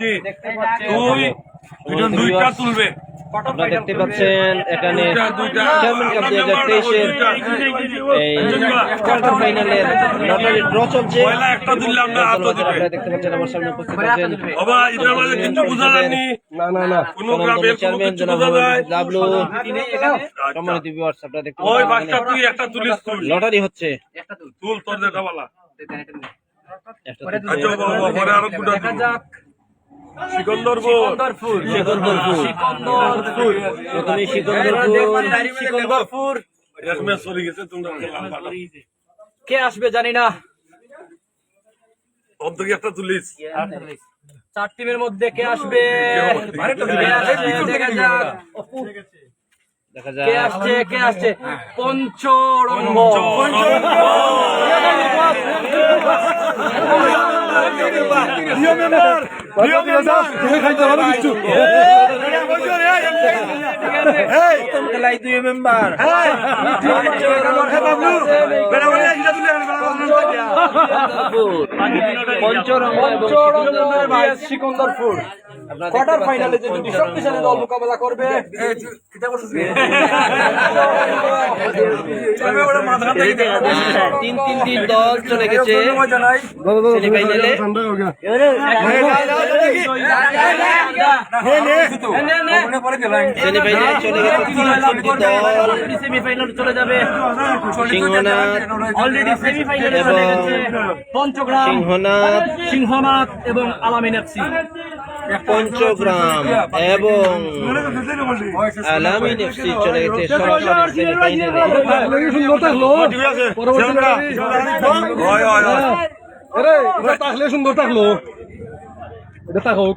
দুই দুইটা দুইটা তুলবে। আপনারা দেখতে পাচ্ছেন এখানে চেয়ারম্যান কাপ দুই হাজার তেইশের এই কোয়ার্টার ফাইনালের লটারি ড্র চলছে। আপনারা দেখতে পাচ্ছেন আমার সামনে উপস্থিত আছেন না না না। চেয়ারম্যান জনাব সম্মানিত ভিউয়ার্স আপনারা দেখতে পাচ্ছেন। তুল। লটারি হচ্ছে। তুল। তোর যেটা বলা। একটা আচ্ছা বাবা পরে আরও দুটা তুল সিকন্দরপুর সিকন্দরপুর প্রথমে সিকন্দরপুর এক ম্যাচ চলে গেছে তোমরা কে আসবে জানি না। অর্ধেক একটা তুলিস। চার টিমের মধ্যে কে আসবে? কে আসবে? দেখা যাক। কে আসছে? কে আসছে? পঞ্চরঙ্গ। তুমি খাইতে পারো কিছু এবং পঞ্চরঙ্গ vs সিকন্দরপুর কোয়ার্টার ফাইনালে যে দুটি শক্তিশালী দল মোকাবেলা করবে তিন তিন তিন দল চলে গেছে সেমিফাইনালে সেমিফাইনালে চলে গেছে সেমিফাইনাল চলে যাবে সিংহনাথ অলরেডি সেমিফাইনালে চলে গেছে পঞ্চগ্রাম সিংহনাথ সিংহনাথ এবং আলামিন এফসি পঞ্চগ্রাম এবং আলামিন এফসি চলে গেছে সরাসরি সেমিফাইনালে থাকল হয় হয় হয় সুন্দর থাকল এটা থাকুক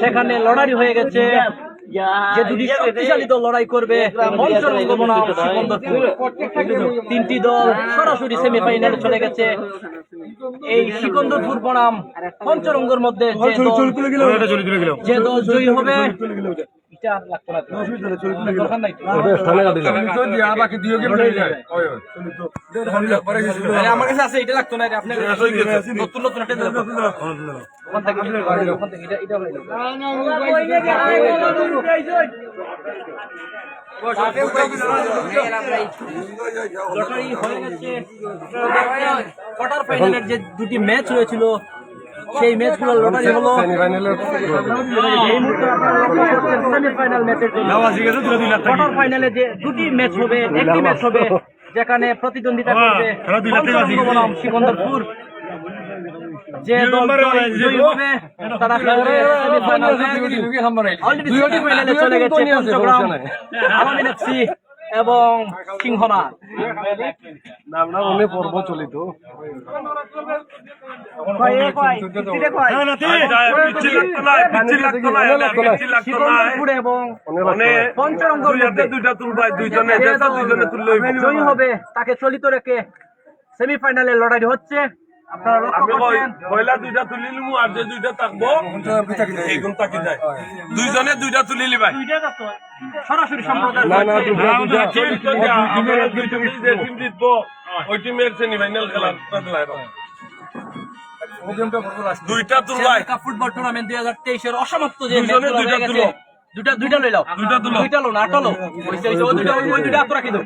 সেখানে লড়াই হয়ে গেছে। যে দুটি শক্তিশালী দল লড়াই করবে তিনটি দল সরাসরি সেমিফাইনালে চলে গেছে। এই সিকন্দরপুর বনাম পঞ্চরঙ্গের মধ্যে যে দল যে দল জয়ী হবে এটা লাগতো না দরকার নাই তো। স্থানে দিলাম। আরে আমার কাছে আছে এটা লাগতো না রে, নতুন নতুন একটা দিলাম। ওখান থেকে ওখান থেকে এটা এটা গেল। লটারি হয়ে গেছে। কোয়ার্টার ফাইনালের যে দুটি ম্যাচ হয়েছিল সেই ম্যাচগুলো লটারি হলো। এই মুহূর্তে আপনারা লক্ষ্য করছেন সেমিফাইনাল ম্যাচের কোয়ার্টার ফাইনালে যে দুটি ম্যাচ হবে একটি ম্যাচ হবে যেখানে প্রতিদ্বন্দ্বিতা করবে পঞ্চরঙ্গ বনাম সিকন্দরপুর যে দল জয়ী হবে তারা অলরেডি সেমিফাইনালে চলে গেছে পঞ্চগ্রাম আলামিন এফসি এবং সিংহনাথ আমরা মনে পর্ব চলিত। পিচ্ছি লাগতো না পিচ্ছি লাগতো না পিচ্ছি লাগতো না সিকন্দরপুর এবং পঞ্চরঙ্গর দুই হাতে মধ্যে দুইটা তুলবাই দুইজনে যে যেটা দল দুইজনে তুললেই জয়ী হবে তাকে চলিত রেখে সেমিফাইনালে লড়াই হচ্ছে। আপনারা লক্ষ্য করছেন। পয়লা দুইটা তুলিলিমু আর যে দুইটা থাকব এইগুন তাকি যায় দুইজনে দুইটা তুলিলি ভাই। সরাসরি সম্প্রদায় না না আমরা দুই টিম জিতবো ওই টিমের সেমিফাইনাল খেলায় দুইটা তুলবাই ফুটবল টুর্নামেন্ট দুই হাজার তেইশের অসমাপ্ত যে দুইটা তুলো। দুইটা দুইটা লই লাও। দুইটা তুলো। দুইটা লো না আটটা হইছে হইছে ওই দুইটা ওই দুইটা আত্ম রাখি দাও।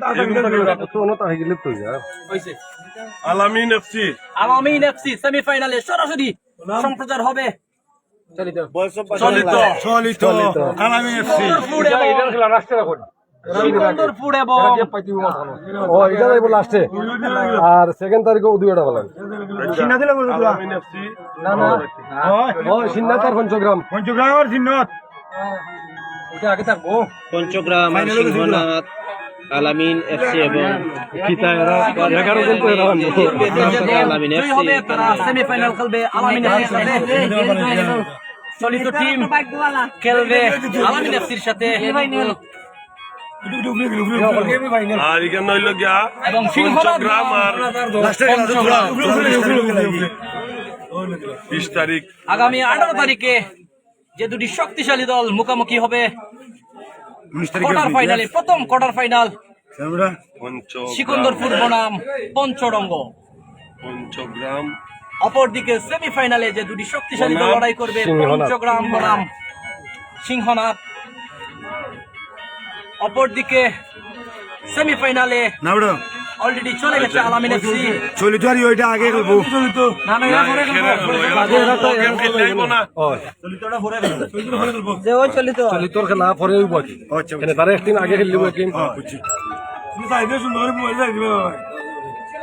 তো অন্য তাই গেলে তো যা হইছে আলামিন এফসি আলামিন এফসি সেমিফাইনালে সরাসরি সম্প্রচার হবে। চলিত। চলিত। আলামিন এফসি এবং সিকন্দরপুর এবং আর সেকেন্ড তারিখে দুইটা বলেন। আলামিন এফসি না না। ও সিন্নাত আর পঞ্চগ্রাম। পঞ্চগ্রাম আর সিন্নাত। এটা আগে থাকব। পঞ্চগ্রাম সিংহনাথ আলামিন এফসি এবং এগারো জন তো আলামিন এফসি সেমিফাইনাল খেলবে। আলামিন চলিত টিম খেলবে আলামিন এফসির সাথে। আর এখানে হইল গিয়া পঞ্চগ্রাম আর বিশ তারিখ আগামী আঠারো তারিখে যে দুটি শক্তিশালী দল মুখোমুখি হবে কোয়ার্টার ফাইনালে প্রথম কোয়ার্টার ফাইনাল সিকন্দরপুর বনাম পঞ্চরঙ্গ। পঞ্চগ্রাম অপরদিকে সেমিফাইনালে যে দুটি শক্তিশালী দল লড়াই করবে পঞ্চগ্রাম বনাম সিংহনাথ। অপরদিকে সেমিফাইনালে অলরেডি চলে গেছে আলামিন এফসি চলিত আর ওইটা আগে করব হয়। যে ওই চলিত চলিতর খেলা পরে হইব আচ্ছা এখানে তারা একদিন আগে খেলিব একদিন। বুঝছি।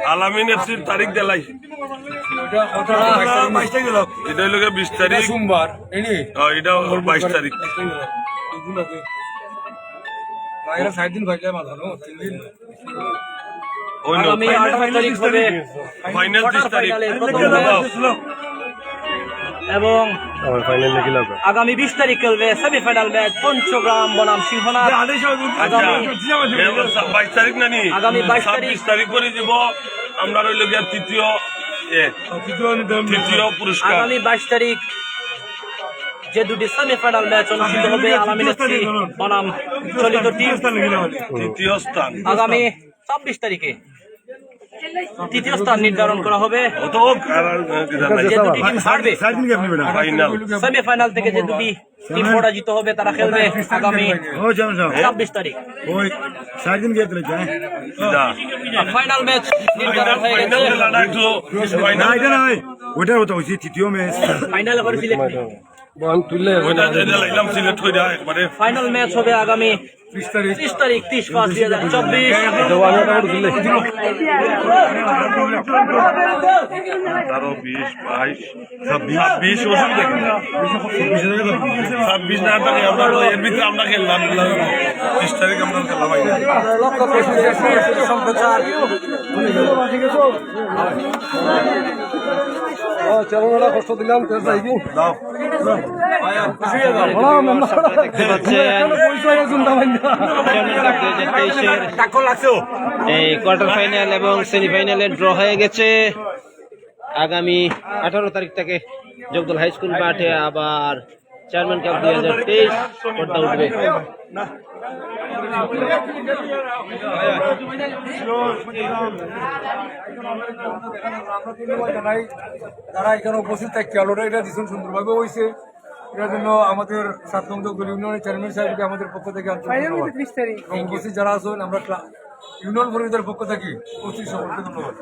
আলামিন এফসির তারিখ দেলাই। এটা হইল বিশ তারিখ। সোমবার এনি? হ্যাঁ, এটা বাইশ তারিখ। সাত দিন ভাই যায় মাথা নো? তিন দিন। আগামী আঠারো তারিখ হবে। ফাইনাল কোয়ার্টার ফাইনালে এবং ফাইনাল আগামী বিশ তারিখ খেলবে সেমিফাইনাল ম্যাচ পঞ্চগ্রাম বনাম সিংহনাথ। এ, বাইশ তারিখ নানি? আগামী 22 তারিখ। তারিখ করে দিব। আমরা রইল তৃতীয় তৃতীয় পুরস্কার। আগামী বাইশ তারিখ যে দুটি সেমিফাইনাল ম্যাচ অনুষ্ঠিত হবে আলামিন এফসি বনাম চলিত টিম তৃতীয় স্থান। আগামী ছাব্বিশ তারিখে তৃতীয় স্থান নির্ধারণ করা হবে। যে দুটি টিম হারবে। সেমিফাইনাল থেকে যে দুটি টিম পরাজিত হবে তারা খেলবে আগামী ছাব্বিশ তারিখ। ফাইনাল ম্যাচ নির্ধারণ হয়ে গেছে। কথা হচ্ছে তৃতীয় ম্যাচ ফাইনাল করে সিলেক্ট। বন তুললে লাইলাম সিলেক্ট করে দেয় একবারে ফাইনাল ম্যাচ হবে আগামী ত্রিশ তারিখ ত্রিশ তারিখ ত্রিশ পাঁচ দুই হাজার চব্বিশ। দেওয়ানি টাকা তুললে তেরো বিশ বাইশ ছাব্বিশ অসুবিধা কি? না থাকে আমরা এর ভিতরে আমরা খেললাম ত্রিশ তারিখ আমরা খেলা পাই লক্ষ্য করছি সম্প্রচার চলো কষ্ট দিলাম এই কোয়ার্টার ফাইনাল এবং সেমিফাইনালে ড্র হয়ে গেছে। আগামী আঠারো তারিখ থেকে জগদল হাই স্কুল মাঠে আবার চেয়ারম্যান কাপ দুই হাজার তেইশ উঠবে। তারা এখানে উপস্থিত থাকছে আলোটা এটা ভীষণ সুন্দরভাবে হয়েছে এটার জন্য আমাদের সাত নং দল ইউনিয়নের চেয়ারম্যান সাহেবকে আমাদের পক্ষ থেকে আন্তরিক এবং উপস্থিত যারা আছেন আমরা ইউনিয়ন পরিষদের পক্ষ থেকে উপস্থিত সকলকে ধন্যবাদ।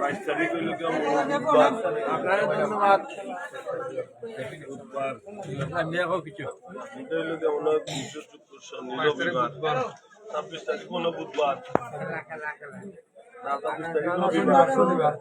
বাইশ তারিখ হইল ছাব্বিশ তারিখ হলো বুধবার। ছাব্বিশ তারিখ রবিবার। শনিবার